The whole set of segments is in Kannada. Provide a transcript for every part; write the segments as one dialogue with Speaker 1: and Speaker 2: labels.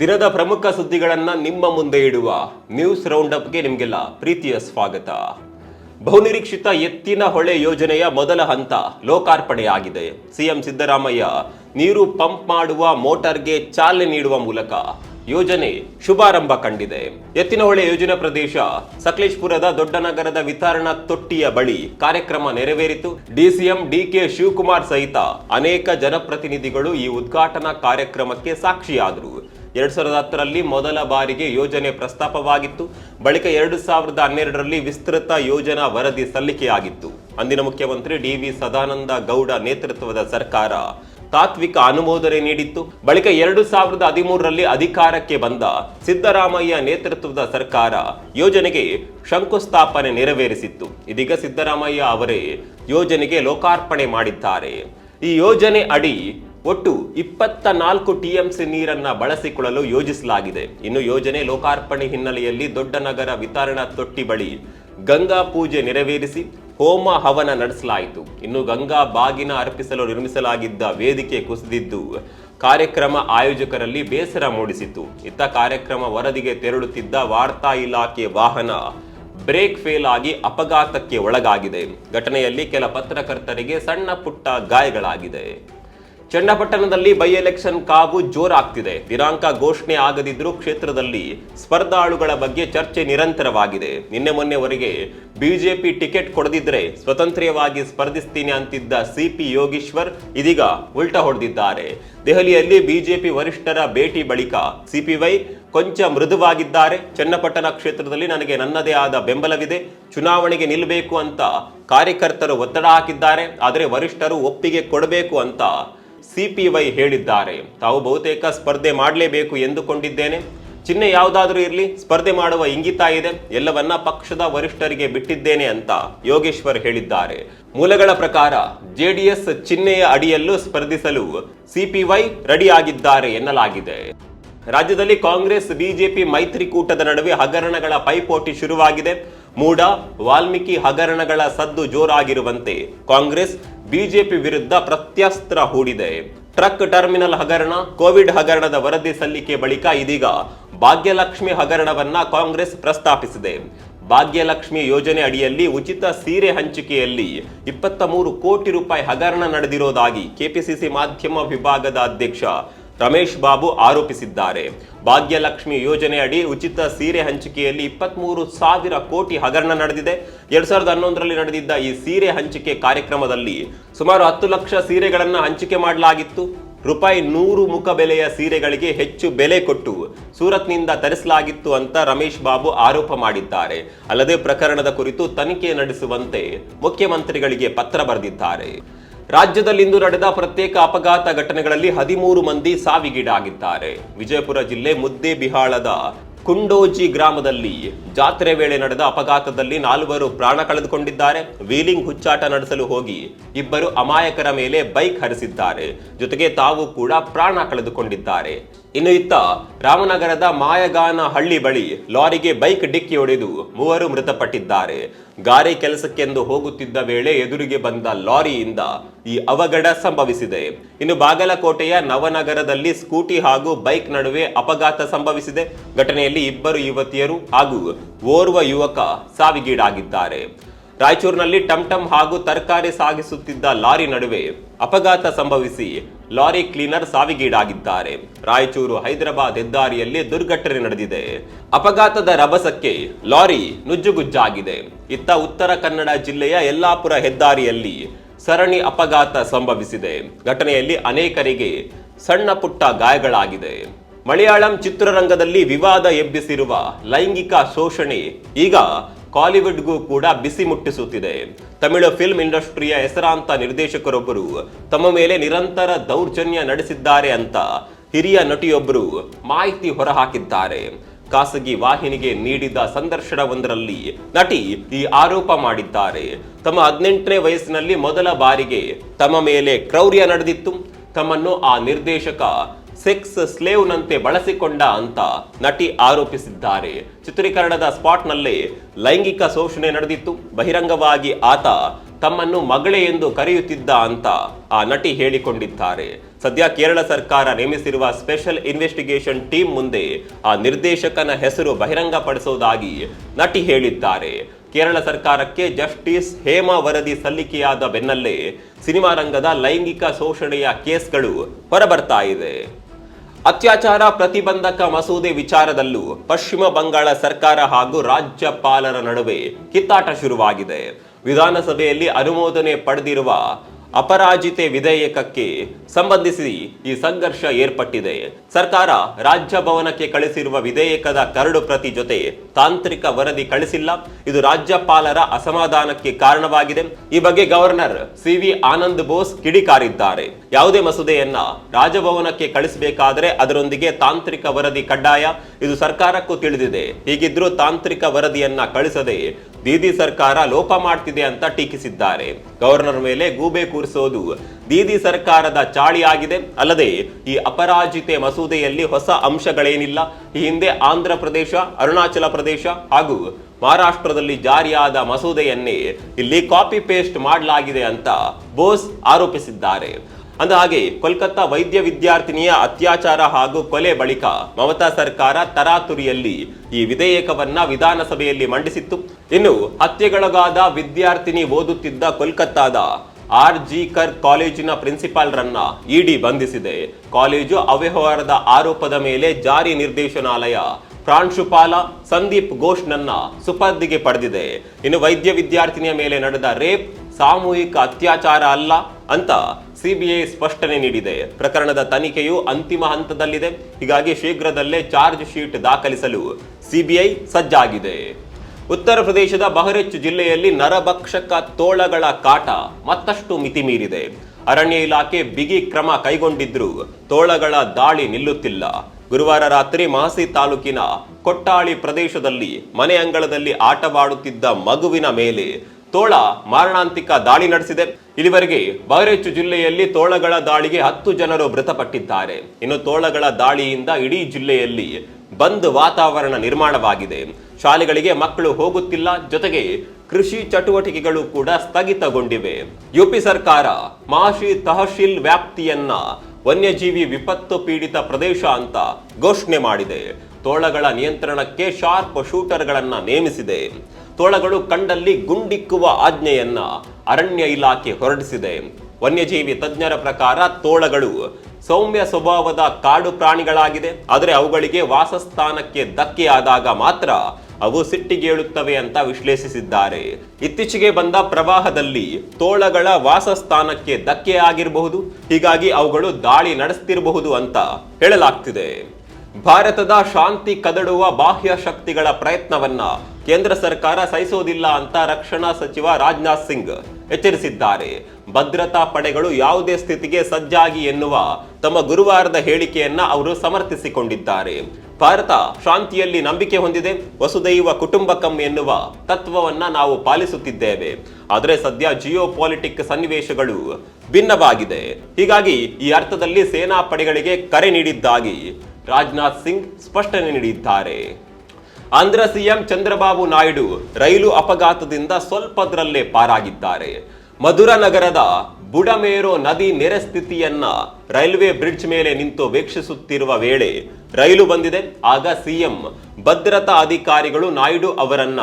Speaker 1: ದಿನದ ಪ್ರಮುಖ ಸುದ್ದಿಗಳನ್ನು ನಿಮ್ಮ ಮುಂದೆ ಇಡುವ ನ್ಯೂಸ್ ರೌಂಡ್ ಅಪ್ಗೆ ನಿಮಗೆಲ್ಲ ಪ್ರೀತಿಯ ಸ್ವಾಗತ. ಬಹುನಿರೀಕ್ಷಿತ ಎತ್ತಿನ ಹೊಳೆ ಯೋಜನೆಯ ಮೊದಲ ಹಂತ ಲೋಕಾರ್ಪಣೆಯಾಗಿದೆ. ಸಿಎಂ ಸಿದ್ದರಾಮಯ್ಯ ನೀರು ಪಂಪ್ ಮಾಡುವ ಮೋಟಾರ್ಗೆ ಚಾಲನೆ ನೀಡುವ ಮೂಲಕ ಯೋಜನೆ ಶುಭಾರಂಭ ಕಂಡಿದೆ. ಎತ್ತಿನಹೊಳೆ ಯೋಜನಾ ಪ್ರದೇಶ ಸಕಲೇಶ್ಪುರದ ದೊಡ್ಡ ನಗರದ ವಿತರಣಾ ತೊಟ್ಟಿಯ ಬಳಿ ಕಾರ್ಯಕ್ರಮ ನೆರವೇರಿತು. ಡಿಸಿಎಂ ಡಿಕೆ ಶಿವಕುಮಾರ್ ಸಹಿತ ಅನೇಕ ಜನಪ್ರತಿನಿಧಿಗಳು ಈ ಉದ್ಘಾಟನಾ ಕಾರ್ಯಕ್ರಮಕ್ಕೆ ಸಾಕ್ಷಿಯಾದರು. ಎರಡ್ ಸಾವಿರದ ಹತ್ತರಲ್ಲಿ ಮೊದಲ ಬಾರಿಗೆ ಯೋಜನೆ ಪ್ರಸ್ತಾಪವಾಗಿತ್ತು. ಬಳಿಕ ಎರಡು ಸಾವಿರದ ಹನ್ನೆರಡರಲ್ಲಿ ವಿಸ್ತೃತ ಯೋಜನಾ ವರದಿ ಸಲ್ಲಿಕೆಯಾಗಿತ್ತು. ಅಂದಿನ ಮುಖ್ಯಮಂತ್ರಿ ಡಿ ವಿ ಸದಾನಂದ ಗೌಡ ನೇತೃತ್ವದ ಸರ್ಕಾರ ತಾತ್ವಿಕ ಅನುಮೋದನೆ ನೀಡಿತ್ತು. ಬಳಿಕ ಎರಡು ಸಾವಿರದ ಹದಿಮೂರರಲ್ಲಿ ಅಧಿಕಾರಕ್ಕೆ ಬಂದ ಸಿದ್ದರಾಮಯ್ಯ ನೇತೃತ್ವದ ಸರ್ಕಾರ ಯೋಜನೆಗೆ ಶಂಕುಸ್ಥಾಪನೆ ನೆರವೇರಿಸಿತ್ತು. ಇದೀಗ ಸಿದ್ದರಾಮಯ್ಯ ಅವರೇ ಯೋಜನೆಗೆ ಲೋಕಾರ್ಪಣೆ ಮಾಡಿದ್ದಾರೆ. ಈ ಯೋಜನೆ ಅಡಿ ಒಟ್ಟು ಇಪ್ಪತ್ತ ನಾಲ್ಕು ಟಿಎಂಸಿ ನೀರನ್ನ ಬಳಸಿಕೊಳ್ಳಲು ಯೋಜಿಸಲಾಗಿದೆ. ಇನ್ನು ಯೋಜನೆ ಲೋಕಾರ್ಪಣೆ ಹಿನ್ನೆಲೆಯಲ್ಲಿ ದೊಡ್ಡ ನಗರ ವಿತರಣಾ ತೊಟ್ಟಿ ಬಳಿ ಗಂಗಾ ಪೂಜೆ ನೆರವೇರಿಸಿ ಹೋಮ ಹವನ ನಡೆಸಲಾಯಿತು. ಇನ್ನು ಗಂಗಾ ಬಾಗಿನ ಅರ್ಪಿಸಲು ನಿರ್ಮಿಸಲಾಗಿದ್ದ ವೇದಿಕೆ ಕುಸಿದಿದ್ದು, ಕಾರ್ಯಕ್ರಮ ಆಯೋಜಕರಲ್ಲಿ ಬೇಸರ ಮೂಡಿಸಿತು ಇತ್ತ ಕಾರ್ಯಕ್ರಮ ವರದಿಗೆ ತೆರಳುತ್ತಿದ್ದ ವಾರ್ತಾ ಇಲಾಖೆ ವಾಹನ ಬ್ರೇಕ್ ಫೇಲ್ ಆಗಿ ಅಪಘಾತಕ್ಕೆ ಒಳಗಾಗಿದೆ. ಘಟನೆಯಲ್ಲಿ ಕೆಲ ಪತ್ರಕರ್ತರಿಗೆ ಸಣ್ಣ ಪುಟ್ಟ ಗಾಯಗಳಾಗಿದೆ. ಚನ್ನಪಟ್ಟಣದಲ್ಲಿ ಬೈ ಎಲೆಕ್ಷನ್ ಕಾವು ಜೋರಾಗ್ತಿದೆ. ದಿನಾಂಕ ಘೋಷಣೆ ಆಗದಿದ್ರೂ ಕ್ಷೇತ್ರದಲ್ಲಿ ಸ್ಪರ್ಧಾಳುಗಳ ಬಗ್ಗೆ ಚರ್ಚೆ ನಿರಂತರವಾಗಿದೆ. ನಿನ್ನೆ ಮೊನ್ನೆವರೆಗೆ ಬಿಜೆಪಿ ಟಿಕೆಟ್ ಕೊಡದಿದ್ರೆ ಸ್ವತಂತ್ರವಾಗಿ ಸ್ಪರ್ಧಿಸ್ತೀನಿ ಅಂತಿದ್ದ ಸಿಪಿ ಯೋಗೀಶ್ವರ್ ಇದೀಗ ಉಲ್ಟ ಹೊಡೆದಿದ್ದಾರೆ. ದೆಹಲಿಯಲ್ಲಿ ಬಿಜೆಪಿ ವರಿಷ್ಠರ ಭೇಟಿ ಬಳಿಕ ಸಿಪಿವೈ ಕೊಂಚ ಮೃದುವಾಗಿದ್ದಾರೆ. ಚನ್ನಪಟ್ಟಣ ಕ್ಷೇತ್ರದಲ್ಲಿ ನನಗೆ ನನ್ನದೇ ಆದ ಬೆಂಬಲವಿದೆ. ಚುನಾವಣೆಗೆ ನಿಲ್ಲಬೇಕು ಅಂತ ಕಾರ್ಯಕರ್ತರು ಒತ್ತಡ ಹಾಕಿದ್ದಾರೆ. ಆದರೆ ವರಿಷ್ಠರು ಒಪ್ಪಿಗೆ ಕೊಡಬೇಕು ಅಂತ ಸಿಪಿವೈ ಹೇಳಿದ್ದಾರೆ. ತಾವು ಬಹುತೇಕ ಸ್ಪರ್ಧೆ ಮಾಡಲೇಬೇಕು ಎಂದುಕೊಂಡಿದ್ದೇನೆ. ಚಿಹ್ನೆ ಯಾವುದಾದ್ರೂ ಇರಲಿ, ಸ್ಪರ್ಧೆ ಮಾಡುವ ಇಂಗಿತ ಇದೆ. ಎಲ್ಲವನ್ನ ಪಕ್ಷದ ವರಿಷ್ಠರಿಗೆ ಬಿಟ್ಟಿದ್ದೇನೆ ಅಂತ ಯೋಗೇಶ್ವರ್ ಹೇಳಿದ್ದಾರೆ. ಮೂಲಗಳ ಪ್ರಕಾರ ಜೆಡಿಎಸ್ ಚಿಹ್ನೆಯ ಅಡಿಯಲ್ಲೂ ಸ್ಪರ್ಧಿಸಲು ಸಿಪಿವೈ ರೆಡಿಯಾಗಿದ್ದಾರೆ ಎನ್ನಲಾಗಿದೆ. ರಾಜ್ಯದಲ್ಲಿ ಕಾಂಗ್ರೆಸ್, ಬಿಜೆಪಿ ಮೈತ್ರಿಕೂಟದ ನಡುವೆ ಹಗರಣಗಳ ಪೈಪೋಟಿ ಶುರುವಾಗಿದೆ. ಮೂಡ, ವಾಲ್ಮೀಕಿ ಹಗರಣಗಳ ಸದ್ದು ಜೋರಾಗಿರುವಂತೆ ಕಾಂಗ್ರೆಸ್ ಬಿಜೆಪಿ ವಿರುದ್ಧ ಪ್ರತ್ಯಸ್ತ್ರ ಹೂಡಿದೆ. ಟ್ರಕ್ ಟರ್ಮಿನಲ್ ಹಗರಣ, ಕೋವಿಡ್ ಹಗರಣದ ವರದಿ ಸಲ್ಲಿಕೆ ಬಳಿಕ ಇದೀಗ ಭಾಗ್ಯಲಕ್ಷ್ಮಿ ಹಗರಣವನ್ನ ಕಾಂಗ್ರೆಸ್ ಪ್ರಸ್ತಾಪಿಸಿದೆ. ಭಾಗ್ಯಲಕ್ಷ್ಮಿ ಯೋಜನೆ ಅಡಿಯಲ್ಲಿ ಉಚಿತ ಸೀರೆ ಹಂಚಿಕೆಯಲ್ಲಿ ಇಪ್ಪತ್ತ ಮೂರು ಕೋಟಿ ರೂಪಾಯಿ ಹಗರಣ ನಡೆದಿರೋದಾಗಿ ಕೆಪಿಸಿಸಿ ಮಾಧ್ಯಮ ವಿಭಾಗದ ಅಧ್ಯಕ್ಷ ರಮೇಶ್ ಬಾಬು ಆರೋಪಿಸಿದ್ದಾರೆ. ಭಾಗ್ಯಲಕ್ಷ್ಮಿ ಯೋಜನೆ ಅಡಿ ಉಚಿತ ಸೀರೆ ಹಂಚಿಕೆಯಲ್ಲಿ ಇಪ್ಪತ್ಮೂರು ಸಾವಿರ ಕೋಟಿ ಹಗರಣ ನಡೆದಿದೆ. ಎರಡ್ ಸಾವಿರದ ಹನ್ನೊಂದರಲ್ಲಿ ನಡೆದಿದ್ದ ಈ ಸೀರೆ ಹಂಚಿಕೆ ಕಾರ್ಯಕ್ರಮದಲ್ಲಿ ಸುಮಾರು ಹತ್ತು ಲಕ್ಷ ಸೀರೆಗಳನ್ನ ಹಂಚಿಕೆ ಮಾಡಲಾಗಿತ್ತು. ರೂಪಾಯಿ ನೂರು ಮುಖ ಬೆಲೆಯ ಸೀರೆಗಳಿಗೆ ಹೆಚ್ಚು ಬೆಲೆ ಕೊಟ್ಟು ಸೂರತ್ನಿಂದ ತರಿಸಲಾಗಿತ್ತು ಅಂತ ರಮೇಶ್ ಬಾಬು ಆರೋಪ ಮಾಡಿದ್ದಾರೆ. ಅಲ್ಲದೆ ಪ್ರಕರಣದ ಕುರಿತು ತನಿಖೆ ನಡೆಸುವಂತೆ ಮುಖ್ಯಮಂತ್ರಿಗಳಿಗೆ ಪತ್ರ ಬರೆದಿದ್ದಾರೆ. ರಾಜ್ಯದಲ್ಲಿಂದು ನಡೆದ ಪ್ರತ್ಯೇಕ ಅಪಘಾತ ಘಟನೆಗಳಲ್ಲಿ ಹದಿಮೂರು ಮಂದಿ ಸಾವಿಗೀಡಾಗಿದ್ದಾರೆ. ವಿಜಯಪುರ ಜಿಲ್ಲೆ ಮುದ್ದೇಬಿಹಾಳದ ಕುಂಡೋಜಿ ಗ್ರಾಮದಲ್ಲಿ ಜಾತ್ರೆ ವೇಳೆ ನಡೆದ ಅಪಘಾತದಲ್ಲಿ ನಾಲ್ವರು ಪ್ರಾಣ ಕಳೆದುಕೊಂಡಿದ್ದಾರೆ. ವೀಲಿಂಗ್ ಹುಚ್ಚಾಟ ನಡೆಸಲು ಹೋಗಿ ಇಬ್ಬರು ಅಮಾಯಕರ ಮೇಲೆ ಬೈಕ್ ಹರಿಸಿದ್ದಾರೆ. ಜೊತೆಗೆ ತಾವು ಕೂಡ ಪ್ರಾಣ ಕಳೆದುಕೊಂಡಿದ್ದಾರೆ. ಇನ್ನು ಇತ್ತ ರಾಮನಗರದ ಮಾಯಗಾನ ಹಳ್ಳಿ ಬಳಿ ಲಾರಿಗೆ ಬೈಕ್ ಡಿಕ್ಕಿ ಹೊಡೆದು ಮೂವರು ಮೃತಪಟ್ಟಿದ್ದಾರೆ. ಗಾರೆ ಕೆಲಸಕ್ಕೆಂದು ಹೋಗುತ್ತಿದ್ದ ವೇಳೆ ಎದುರಿಗೆ ಬಂದ ಲಾರಿಯಿಂದ ಈ ಅವಘಡ ಸಂಭವಿಸಿದೆ. ಇನ್ನು ಬಾಗಲಕೋಟೆಯ ನವನಗರದಲ್ಲಿ ಸ್ಕೂಟಿ ಹಾಗೂ ಬೈಕ್ ನಡುವೆ ಅಪಘಾತ ಸಂಭವಿಸಿದೆ. ಘಟನೆಯಲ್ಲಿ ಇಬ್ಬರು ಯುವತಿಯರು ಹಾಗೂ ಓರ್ವ ಯುವಕ ಸಾವಿಗೀಡಾಗಿದ್ದಾರೆ. ರಾಯಚೂರಿನಲ್ಲಿ ಟಮ್ ಹಾಗೂ ತರಕಾರಿ ಸಾಗಿಸುತ್ತಿದ್ದ ಲಾರಿ ನಡುವೆ ಅಪಘಾತ ಸಂಭವಿಸಿ ಲಾರಿ ಕ್ಲೀನರ್ ಸಾವಿಗೀಡಾಗಿದ್ದಾರೆ. ರಾಯಚೂರು ಹೈದರಾಬಾದ್ ಹೆದ್ದಾರಿಯಲ್ಲಿ ದುರ್ಘಟನೆ ನಡೆದಿದೆ. ಅಪಘಾತದ ರಭಸಕ್ಕೆ ಲಾರಿ ನುಜ್ಜುಗುಜ್ಜಾಗಿದೆ. ಇತ್ತ ಉತ್ತರ ಕನ್ನಡ ಜಿಲ್ಲೆಯ ಯಲ್ಲಾಪುರ ಹೆದ್ದಾರಿಯಲ್ಲಿ ಸರಣಿ ಅಪಘಾತ ಸಂಭವಿಸಿದೆ. ಘಟನೆಯಲ್ಲಿ ಅನೇಕರಿಗೆ ಸಣ್ಣ ಪುಟ್ಟ ಗಾಯಗಳಾಗಿದೆ. ಮಲಯಾಳಂ ಚಿತ್ರರಂಗದಲ್ಲಿ ವಿವಾದ ಎಬ್ಬಿಸಿರುವ ಲೈಂಗಿಕ ಶೋಷಣೆ ಈಗ ಕಾಲಿವುಡ್ಗೂ ಕೂಡ ಬಿಸಿ ಮುಟ್ಟಿಸುತ್ತಿದೆ. ತಮಿಳು ಫಿಲ್ಮ್ ಇಂಡಸ್ಟ್ರಿಯ ಹೆಸರಾಂತ ನಿರ್ದೇಶಕರೊಬ್ಬರು ತಮ್ಮ ಮೇಲೆ ನಿರಂತರ ದೌರ್ಜನ್ಯ ನಡೆಸಿದ್ದಾರೆ ಅಂತ ಹಿರಿಯ ನಟಿಯೊಬ್ಬರು ಮಾಹಿತಿ ಹೊರಹಾಕಿದ್ದಾರೆ. ಖಾಸಗಿ ವಾಹಿನಿಗೆ ನೀಡಿದ ಸಂದರ್ಶನವೊಂದರಲ್ಲಿ ನಟಿ ಈ ಆರೋಪ ಮಾಡಿದ್ದಾರೆ. ತಮ್ಮ ಹದಿನೆಂಟನೇ ವಯಸ್ಸಿನಲ್ಲಿ ಮೊದಲ ಬಾರಿಗೆ ತಮ್ಮ ಮೇಲೆ ಕ್ರೌರ್ಯ ನಡೆದಿತ್ತು. ತಮ್ಮನ್ನು ಆ ನಿರ್ದೇಶಕ ಸೆಕ್ಸ್ ಸ್ಲೇವ್ನಂತೆ ಬಳಸಿಕೊಂಡ ಅಂತ ನಟಿ ಆರೋಪಿಸಿದ್ದಾರೆ. ಚಿತ್ರೀಕರಣದ ಸ್ಪಾಟ್ನಲ್ಲಿ ಲೈಂಗಿಕ ಶೋಷಣೆ ನಡೆದಿತ್ತು. ಬಹಿರಂಗವಾಗಿ ಆತ ತಮ್ಮನ್ನು ಮಗಳೇ ಎಂದು ಕರೆಯುತ್ತಿದ್ದ ಅಂತ ಆ ನಟಿ ಹೇಳಿಕೊಂಡಿದ್ದಾರೆ. ಸದ್ಯ ಕೇರಳ ಸರ್ಕಾರ ನೇಮಿಸಿರುವ ಸ್ಪೆಷಲ್ ಇನ್ವೆಸ್ಟಿಗೇಷನ್ ಟೀಮ್ ಮುಂದೆ ಆ ನಿರ್ದೇಶಕನ ಹೆಸರು ಬಹಿರಂಗಪಡಿಸುವುದಾಗಿ ನಟಿ ಹೇಳಿದ್ದಾರೆ. ಕೇರಳ ಸರ್ಕಾರಕ್ಕೆ ಜಸ್ಟಿಸ್ ಹೇಮಾ ವರದಿ ಸಲ್ಲಿಕೆಯಾದ ಬೆನ್ನಲ್ಲೇ ಸಿನಿಮಾ ರಂಗದ ಲೈಂಗಿಕ ಶೋಷಣೆಯ ಕೇಸ್ಗಳು ಹೊರಬರ್ತಾ ಇದೆ. ಅತ್ಯಾಚಾರ ಪ್ರತಿಬಂಧಕ ಮಸೂದೆ ವಿಚಾರದಲ್ಲೂ ಪಶ್ಚಿಮ ಬಂಗಾಳ ಸರ್ಕಾರ ಹಾಗೂ ರಾಜ್ಯಪಾಲರ ನಡುವೆ ಕಿತ್ತಾಟ ಶುರುವಾಗಿದೆ. ವಿಧಾನಸಭೆಯಲ್ಲಿ ಅನುಮೋದನೆ ಪಡೆದಿರುವ ಅಪರಾಜಿತೆ ವಿಧೇಯಕಕ್ಕೆ ಸಂಬಂಧಿಸಿ ಈ ಸಂಘರ್ಷ ಏರ್ಪಟ್ಟಿದೆ. ಸರ್ಕಾರ ರಾಜ್ಯ ಭವನಕ್ಕೆ ಕಳಿಸಿರುವ ವಿಧೇಯಕದ ಕರಡು ಪ್ರತಿ ಜೊತೆ ತಾಂತ್ರಿಕ ವರದಿ ಕಳಿಸಿಲ್ಲ. ಇದು ರಾಜ್ಯಪಾಲರ ಅಸಮಾಧಾನಕ್ಕೆ ಕಾರಣವಾಗಿದೆ. ಈ ಬಗ್ಗೆ governor C V Anand Bose ಕಿಡಿಕಾರಿದ್ದಾರೆ. ಯಾವುದೇ ಮಸೂದೆಯನ್ನ ರಾಜಭವನಕ್ಕೆ ಕಳಿಸಬೇಕಾದರೆ ಅದರೊಂದಿಗೆ ತಾಂತ್ರಿಕ ವರದಿ ಕಡ್ಡಾಯ. ಇದು ಸರ್ಕಾರಕ್ಕೂ ತಿಳಿದಿದೆ. ಹೀಗಿದ್ರೂ ತಾಂತ್ರಿಕ ವರದಿಯನ್ನ ಕಳಿಸದೆ ದೀದಿ ಸರ್ಕಾರ ಲೋಪ ಮಾಡ್ತಿದೆ ಅಂತ ಟೀಕಿಸಿದ್ದಾರೆ. ಗವರ್ನರ್ ಮೇಲೆ ಗೂಬೆ ಕೂರಿಸೋದು ದೀದಿ ಸರ್ಕಾರದ ಚಾಳಿಯಾಗಿದೆ ಅಲ್ಲದೆ ಈ ಅಪರಾಜಿತೆ ಮಸೂದೆಯಲ್ಲಿ ಹೊಸ ಅಂಶಗಳೇನಿಲ್ಲ. ಈ ಹಿಂದೆ ಆಂಧ್ರ ಪ್ರದೇಶ, ಅರುಣಾಚಲ ಪ್ರದೇಶ ಹಾಗೂ ಮಹಾರಾಷ್ಟ್ರದಲ್ಲಿ ಜಾರಿಯಾದ ಮಸೂದೆಯನ್ನೇ ಇಲ್ಲಿ ಕಾಪಿ ಪೇಸ್ಟ್ ಮಾಡಲಾಗಿದೆ ಅಂತ ಬೋಸ್ ಆರೋಪಿಸಿದ್ದಾರೆ. ಅಂದ ಹಾಗೆ ಕೋಲ್ಕತ್ತಾ ವೈದ್ಯ ವಿದ್ಯಾರ್ಥಿನಿಯ ಅತ್ಯಾಚಾರ ಹಾಗೂ ಕೊಲೆ ಬಳಿಕ ಮಮತಾ ಸರ್ಕಾರ ತರಾತುರಿಯಲ್ಲಿ ಈ ವಿಧೇಯಕವನ್ನ ವಿಧಾನಸಭೆಯಲ್ಲಿ ಮಂಡಿಸಿತ್ತು. ಇನ್ನು ಹತ್ಯೆಗೊಳಗಾದ ವಿದ್ಯಾರ್ಥಿನಿ ಓದುತ್ತಿದ್ದ ಕೋಲ್ಕತ್ತಾದ ಆರ್ ಜಿ ಕರ್ ಕಾಲೇಜಿನ ಪ್ರಿನ್ಸಿಪಾಲ್ರನ್ನ ಇಡಿ ಬಂಧಿಸಿದೆ. ಕಾಲೇಜು ಅವ್ಯವಹಾರದ ಆರೋಪದ ಮೇಲೆ ಜಾರಿ ನಿರ್ದೇಶನಾಲಯ ಪ್ರಾಂಶುಪಾಲ ಸಂದೀಪ್ ಘೋಷ್ನನ್ನ ಸುಪರ್ದಿಗೆ ಪಡೆದಿದೆ. ಇನ್ನು ವೈದ್ಯ ವಿದ್ಯಾರ್ಥಿನಿಯ ಮೇಲೆ ನಡೆದ ರೇಪ್ ಸಾಮೂಹಿಕ ಅತ್ಯಾಚಾರ ಅಲ್ಲ ಅಂತ ಸಿಬಿಐ ಸ್ಪಷ್ಟನೆ ನೀಡಿದೆ. ಪ್ರಕರಣದ ತನಿಖೆಯು ಅಂತಿಮ ಹಂತದಲ್ಲಿದೆ. ಹೀಗಾಗಿ ಶೀಘ್ರದಲ್ಲೇ ಚಾರ್ಜ್ ಶೀಟ್ ದಾಖಲಿಸಲು ಸಿಬಿಐ ಸಜ್ಜಾಗಿದೆ. ಉತ್ತರ ಪ್ರದೇಶದ ಬಹರೆಚ್ ಜಿಲ್ಲೆಯಲ್ಲಿ ನರಭಕ್ಷಕ ತೋಳಗಳ ಕಾಟ ಮತ್ತಷ್ಟು ಮಿತಿ ಮೀರಿದೆ ಅರಣ್ಯ ಇಲಾಖೆ ಬಿಗಿ ಕ್ರಮ ಕೈಗೊಂಡಿದ್ರೂ ತೋಳಗಳ ದಾಳಿ ನಿಲ್ಲುತ್ತಿಲ್ಲ. ಗುರುವಾರ ರಾತ್ರಿ ಮಹಸಿ ತಾಲೂಕಿನ ಕೊಟ್ಟಾಳಿ ಪ್ರದೇಶದಲ್ಲಿ ಮನೆ ಅಂಗಳದಲ್ಲಿ ಆಟವಾಡುತ್ತಿದ್ದ ಮಗುವಿನ ಮೇಲೆ ತೋಳ ಮಾರಣಾಂತಿಕ ದಾಳಿ ನಡೆಸಿದೆ. ಇಲ್ಲಿವರೆಗೆ ಬಹರೇಚು ಜಿಲ್ಲೆಯಲ್ಲಿ ತೋಳಗಳ ದಾಳಿಗೆ ಹತ್ತು ಜನರು ಮೃತಪಟ್ಟಿದ್ದಾರೆ. ಇನ್ನು ತೋಳಗಳ ದಾಳಿಯಿಂದ ಇಡೀ ಜಿಲ್ಲೆಯಲ್ಲಿ ಬಂದ್ ವಾತಾವರಣ ನಿರ್ಮಾಣವಾಗಿದೆ. ಶಾಲೆಗಳಿಗೆ ಮಕ್ಕಳು ಹೋಗುತ್ತಿಲ್ಲ. ಜೊತೆಗೆ ಕೃಷಿ ಚಟುವಟಿಕೆಗಳು ಕೂಡ ಸ್ಥಗಿತಗೊಂಡಿವೆ. ಯುಪಿ ಸರ್ಕಾರ ಮಾಶಿ ತಹಶೀಲ್ ವ್ಯಾಪ್ತಿಯನ್ನ ವನ್ಯಜೀವಿ ವಿಪತ್ತು ಪೀಡಿತ ಪ್ರದೇಶ ಅಂತ ಘೋಷಣೆ ಮಾಡಿದೆ. ತೋಳಗಳ ನಿಯಂತ್ರಣಕ್ಕೆ ಶಾರ್ಪ್ ಶೂಟರ್ಗಳನ್ನ ನೇಮಿಸಿದೆ. ತೋಳಗಳು ಕಂಡಲ್ಲಿ ಗುಂಡಿಕ್ಕುವ ಆಜ್ಞೆಯನ್ನ ಅರಣ್ಯ ಇಲಾಖೆ ಹೊರಡಿಸಿದೆ. ವನ್ಯಜೀವಿ ತಜ್ಞರ ಪ್ರಕಾರ ತೋಳಗಳು ಸೌಮ್ಯ ಸ್ವಭಾವದ ಕಾಡು ಪ್ರಾಣಿಗಳಾಗಿದೆ. ಆದರೆ ಅವುಗಳಿಗೆ ವಾಸಸ್ಥಾನಕ್ಕೆ ಧಕ್ಕೆಯಾದಾಗ ಮಾತ್ರ ಅವು ಸಿಟ್ಟಿಗೇಳುತ್ತವೆ ಅಂತ ವಿಶ್ಲೇಷಿಸಿದ್ದಾರೆ. ಇತ್ತೀಚೆಗೆ ಬಂದ ಪ್ರವಾಹದಲ್ಲಿ ತೋಳಗಳ ವಾಸಸ್ಥಾನಕ್ಕೆ ಧಕ್ಕೆ ಆಗಿರಬಹುದು ಹೀಗಾಗಿ ಅವುಗಳು ದಾಳಿ ನಡೆಸ್ತಿರಬಹುದು ಅಂತ ಹೇಳಲಾಗ್ತಿದೆ. ಭಾರತದ ಶಾಂತಿ ಕದಡುವ ಬಾಹ್ಯ ಶಕ್ತಿಗಳ ಪ್ರಯತ್ನವನ್ನ ಕೇಂದ್ರ ಸರ್ಕಾರ ಸಹಿಸೋದಿಲ್ಲ ಅಂತ ರಕ್ಷಣಾ ಸಚಿವ ರಾಜನಾಥ್ ಸಿಂಗ್ ಎಚ್ಚರಿಸಿದ್ದಾರೆ. ಭದ್ರತಾ ಪಡೆಗಳು ಯಾವುದೇ ಸ್ಥಿತಿಗೆ ಸಜ್ಜಾಗಿ ಎನ್ನುವ ತಮ್ಮ ಗುರುವಾರದ ಹೇಳಿಕೆಯನ್ನ ಅವರು ಸಮರ್ಥಿಸಿಕೊಂಡಿದ್ದಾರೆ. ಭಾರತ ಶಾಂತಿಯಲ್ಲಿ ನಂಬಿಕೆ ಹೊಂದಿದೆ, ವಸುದೈವ ಕುಟುಂಬಕಂ ಎನ್ನುವ ತತ್ವವನ್ನ ನಾವು ಪಾಲಿಸುತ್ತಿದ್ದೇವೆ. ಆದರೆ ಸದ್ಯ ಜಿಯೋ ಪಾಲಿಟಿಕ್ ಸನ್ನಿವೇಶಗಳು ಭಿನ್ನವಾಗಿದೆ. ಹೀಗಾಗಿ ಈ ಅರ್ಥದಲ್ಲಿ ಸೇನಾ ಪಡೆಗಳಿಗೆ ಕರೆ ನೀಡಿದ್ದಾಗಿ ರಾಜನಾಥ್ ಸಿಂಗ್ ಸ್ಪಷ್ಟನೆ ನೀಡಿದ್ದಾರೆ. ಆಂಧ್ರ ಸಿಎಂ ಚಂದ್ರಬಾಬು ನಾಯ್ಡು ರೈಲು ಅಪಘಾತದಿಂದ ಸ್ವಲ್ಪದ್ರಲ್ಲೇ ಪಾರಾಗಿದ್ದಾರೆ. ಮಧುರ ನಗರದ ಬುಡಮೇರೋ ನದಿ ನೆರೆ ಸ್ಥಿತಿಯನ್ನ ರೈಲ್ವೆ ಬ್ರಿಡ್ಜ್ ಮೇಲೆ ನಿಂತು ವೀಕ್ಷಿಸುತ್ತಿರುವ ವೇಳೆ ರೈಲು ಬಂದಿದೆ. ಆಗ ಸಿಎಂ ಭದ್ರತಾ ಅಧಿಕಾರಿಗಳು ನಾಯ್ಡು ಅವರನ್ನ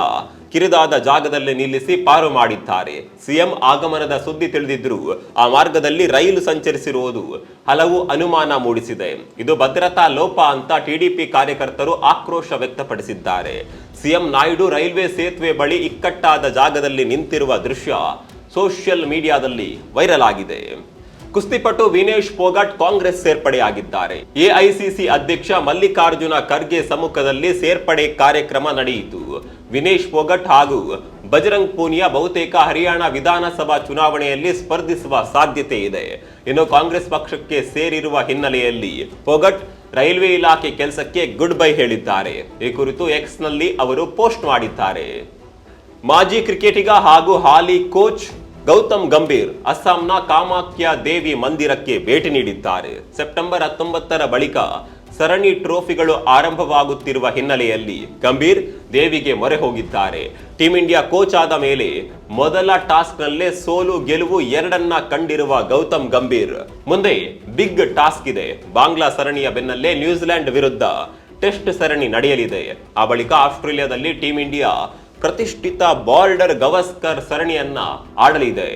Speaker 1: ಕಿರಿದಾದ ಜಾಗದಲ್ಲಿ ನಿಲ್ಲಿಸಿ ಪಾರು ಮಾಡಿದ್ದಾರೆ. ಸಿಎಂ ಆಗಮನದ ಸುದ್ದಿ ತಿಳಿದಿದ್ದರೂ ಆ ಮಾರ್ಗದಲ್ಲಿ ರೈಲು ಸಂಚರಿಸಿರುವುದು ಹಲವು ಅನುಮಾನ ಮೂಡಿಸಿದೆ. ಇದು ಭದ್ರತಾ ಲೋಪ ಅಂತ ಟಿಡಿಪಿ ಕಾರ್ಯಕರ್ತರು ಆಕ್ರೋಶ ವ್ಯಕ್ತಪಡಿಸಿದ್ದಾರೆ. ಸಿಎಂ ನಾಯ್ಡು ರೈಲ್ವೆ ಸೇತುವೆ ಬಳಿ ಇಕ್ಕಟ್ಟಾದ ಜಾಗದಲ್ಲಿ ನಿಂತಿರುವ ದೃಶ್ಯ ಸೋಷಿಯಲ್ ಮೀಡಿಯಾದಲ್ಲಿ ವೈರಲ್ ಆಗಿದೆ. ಕುಸ್ತಿಪಟು ವಿನೇಶ್ ಪೋಗಟ್ ಕಾಂಗ್ರೆಸ್ ಸೇರ್ಪಡೆಯಾಗಿದ್ದಾರೆ. ಎಐಸಿಸಿ ಅಧ್ಯಕ್ಷ ಮಲ್ಲಿಕಾರ್ಜುನ ಖರ್ಗೆ ಸಮ್ಮುಖದಲ್ಲಿ ಸೇರ್ಪಡೆ ಕಾರ್ಯಕ್ರಮ ನಡೆಯಿತು. ವಿನೇಶ್ ಫೋಗಟ್ ಹಾಗೂ ಬಜರಂಗ್ ಪೂನಿಯಾ ಬಹುತೇಕ ಹರಿಯಾಣ ವಿಧಾನಸಭಾ ಚುನಾವಣೆಯಲ್ಲಿ ಸ್ಪರ್ಧಿಸುವ ಸಾಧ್ಯತೆ ಇದೆ. ಇನ್ನು ಕಾಂಗ್ರೆಸ್ ಪಕ್ಷಕ್ಕೆ ಸೇರಿರುವ ಹಿನ್ನೆಲೆಯಲ್ಲಿ ಫೋಗಟ್ ರೈಲ್ವೆ ಇಲಾಖೆ ಕೆಲಸಕ್ಕೆ ಗುಡ್ ಬೈ ಹೇಳಿದ್ದಾರೆ. ಈ ಕುರಿತು ಎಕ್ಸ್ನಲ್ಲಿ ಅವರು ಪೋಸ್ಟ್ ಮಾಡಿದ್ದಾರೆ. ಮಾಜಿ ಕ್ರಿಕೆಟಿಗ ಹಾಗೂ ಹಾಲಿ ಕೋಚ್ ಗೌತಮ್ ಗಂಭೀರ್ ಅಸ್ಸಾಂನ ಕಾಮಾಖ್ಯ ದೇವಿ ಮಂದಿರಕ್ಕೆ ಭೇಟಿ ನೀಡಿದ್ದಾರೆ. ಸೆಪ್ಟೆಂಬರ್ ಹತ್ತೊಂಬತ್ತರ ಬಳಿಕ ಸರಣಿ ಟ್ರೋಫಿಗಳು ಆರಂಭವಾಗುತ್ತಿರುವ ಹಿನ್ನೆಲೆಯಲ್ಲಿ ಗಂಭೀರ್ ದೇವಿಗೆ ಮೊರೆ ಹೋಗಿದ್ದಾರೆ. ಟೀಂ ಇಂಡಿಯಾ ಕೋಚ್ ಆದ ಮೇಲೆ ಮೊದಲ ಟಾಸ್ಕ್ನಲ್ಲೇ ಸೋಲು ಗೆಲುವು ಎರಡನ್ನ ಕಂಡಿರುವ ಗೌತಮ್ ಗಂಭೀರ್. ಮುಂದೆ ಬಿಗ್ ಟಾಸ್ಕ್ ಇದೆ. ಬಾಂಗ್ಲಾ ಸರಣಿಯ ಬೆನ್ನಲ್ಲೇ ನ್ಯೂಜಿಲೆಂಡ್ ವಿರುದ್ಧ ಟೆಸ್ಟ್ ಸರಣಿ ನಡೆಯಲಿದೆ. ಆ ಬಳಿಕ ಆಸ್ಟ್ರೇಲಿಯಾದಲ್ಲಿ ಟೀಂ ಇಂಡಿಯಾ ಪ್ರತಿಷ್ಠಿತ ಬಾರ್ಡರ್ ಗವಸ್ಕರ್ ಸರಣಿಯನ್ನ ಆಡಲಿದೆ.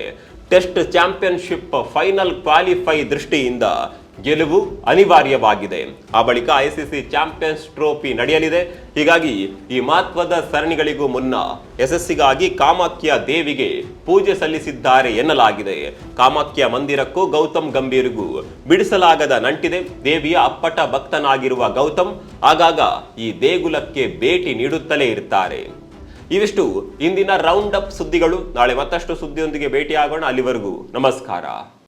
Speaker 1: ಟೆಸ್ಟ್ ಚಾಂಪಿಯನ್ಶಿಪ್ ಫೈನಲ್ ಕ್ವಾಲಿಫೈ ದೃಷ್ಟಿಯಿಂದ ಗೆಲುವು ಅನಿವಾರ್ಯವಾಗಿದೆ. ಆ ಬಳಿಕ ಐಸಿಸಿ ಚಾಂಪಿಯನ್ಸ್ ಟ್ರೋಫಿ ನಡೆಯಲಿದೆ. ಹೀಗಾಗಿ ಈ ಮಹತ್ವದ ಸರಣಿಗಳಿಗೂ ಮುನ್ನ ಯಶಸ್ಸಿಗಾಗಿ ಕಾಮಾಖ್ಯ ದೇವಿಗೆ ಪೂಜೆ ಸಲ್ಲಿಸಿದ್ದಾರೆ ಎನ್ನಲಾಗಿದೆ. ಕಾಮಾಖ್ಯ ಮಂದಿರಕ್ಕೂ ಗೌತಮ್ ಗಂಭೀರ್ಗೂ ಬಿಡಿಸಲಾಗದ ನಂಟಿದೆ. ದೇವಿಯ ಅಪ್ಪಟ ಭಕ್ತನಾಗಿರುವ ಗೌತಮ್ ಆಗಾಗ ಈ ದೇಗುಲಕ್ಕೆ ಭೇಟಿ ನೀಡುತ್ತಲೇ ಇರ್ತಾರೆ. ಇವಿಷ್ಟು ಇಂದಿನ ರೌಂಡ್ ಅಪ್ ಸುದ್ದಿಗಳು. ನಾಳೆ ಮತ್ತಷ್ಟು ಸುದ್ದಿಯೊಂದಿಗೆ ಭೇಟಿಯಾಗೋಣ. ಅಲ್ಲಿವರೆಗೂ ನಮಸ್ಕಾರ.